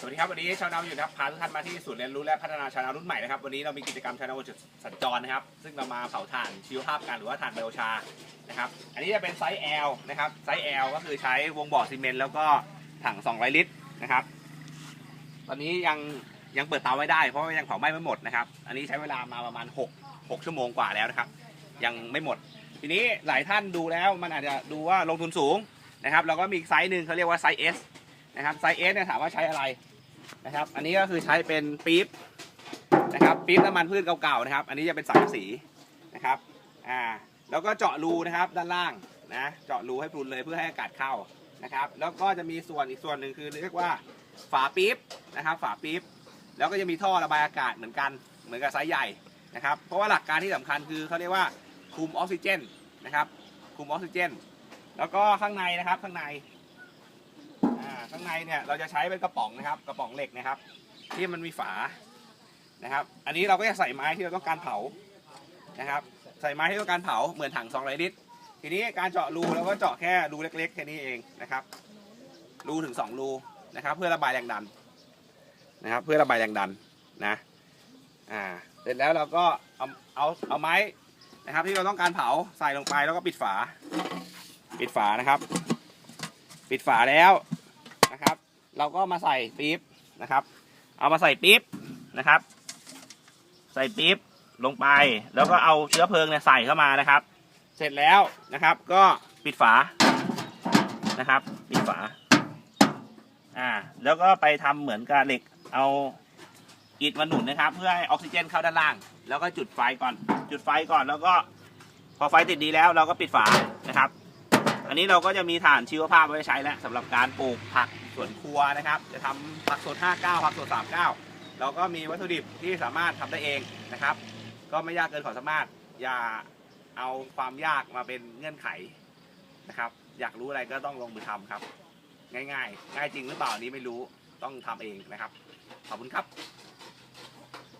สวัสดีครับวันนี้ชาวนาอยู่นะครับพาทุกท่านมาที่ศูนย์เรียนรู้และพัฒนาชาวนารุ่นใหม่นะครับวันนี้เรามีกิจกรรมชาวนาจุดสัญจรนะครับ ซึ่งเรามาเผาถ่านชีวภาพกันหรือว่าถ่านไบโอชานะครับอันนี้จะเป็นไซส์ L นะครับไซส์ L ก็คือใช้วงบ่อซีเมนต์แล้วก็ถัง 200 ลิตรนะครับ ตอนนี้ยังยังเปิดเตาไม่ได้เพราะว่ายังเผาไหม้ไม่หมดนะครับ อันนี้ใช้เวลามาประมาณ 6 6 ชั่วโมงกว่าแล้วนะครับ ยังไม่หมด ทีนี้หลายท่านดูแล้วมันอาจจะดูว่าลงทุนสูงนะครับแล้วก็มีอีกไซส์หนึ่งเขาเรียกว่าไซส์ S นะครับไซส์ S เนี่ยถามว่าใช้อะไรนะครับ อันนี้ก็คือใช้เป็นปี๊บนะครับปี๊บน้ำมันพืชเก่าๆนะครับ อันนี้จะเป็นสังกะสีนะครับอ่าแล้วก็เจาะรูนะครับด้านล่างนะเจาะรูให้พรุนเลยเพื่อให้อากาศเข้านะครับ แล้วก็จะมีส่วนอีกส่วนหนึ่งคือเรียกว่าฝาปี๊บนะครับ ฝาปี๊บแล้วก็จะมีท่อระบายอากาศเหมือนกันเหมือนกับไซส์ใหญ่นะครับ เพราะว่าหลักการที่สำคัญคือเขาเรียกว่าคุมออกซิเจนนะครับคุมออกซิเจน แล้วก็ข้างในนะครับข้างใน ข้างในเนี่ยเราจะใช้เป็นกระป๋องนะครับ กระป๋องเหล็กนะครับ ที่มันมีฝานะครับ อันนี้เราก็จะใส่ไม้ที่เราต้องการเผานะครับ ใส่ไม้ที่ต้องการเผาเหมือนถัง200ลิตรทีนี้การเจาะรูเราก็เจาะแค่รูเล็กๆแค่นี้เองนะครับ รูถึง2รูนะครับ เพื่อระบายแรงดันนะครับ เพื่อระบายแรงดันนะอ่าเสร็จแล้วเราก็เอาเอาเอาไม้นะครับ ที่เราต้องการเผาใส่ลงไปแล้วก็ปิดฝา ปิดฝานะครับ ปิดฝาแล้ว เราก็มาใส่ปี๊บนะครับ เอามาใส่ปี๊บนะครับ ใส่ปี๊บลงไป แล้วก็เอาเชื้อเพลิงเนี่ยใส่เข้ามานะครับ เสร็จแล้วนะครับ ก็ปิดฝานะครับ ปิดฝา อ่า แล้วก็ไปทำเหมือนกับเหล็ก เอาอิฐมาหนุนนะครับ เพื่อให้ออกซิเจนเข้าด้านล่าง แล้วก็จุดไฟก่อน จุดไฟก่อนแล้วก็พอไฟติดดีแล้วเราก็ปิดฝานะครับ อันนี้เราก็จะมีฐานชีวภาพไว้ใช้แล้วสำหรับการปลูกผักสวนครัวนะครับ จะทำผักสด 59 ผักสด 39 เราก็มีวัตถุดิบที่สามารถทำได้เองนะครับ ก็ไม่ยากเกินความสามารถอย่าเอาความยากมาเป็นเงื่อนไขนะครับ อยากรู้อะไรก็ต้องลงมือทำครับ ง่ายๆ ง่ายจริงหรือเปล่าอันนี้ไม่รู้ต้องทำเองนะครับ ขอบคุณครับ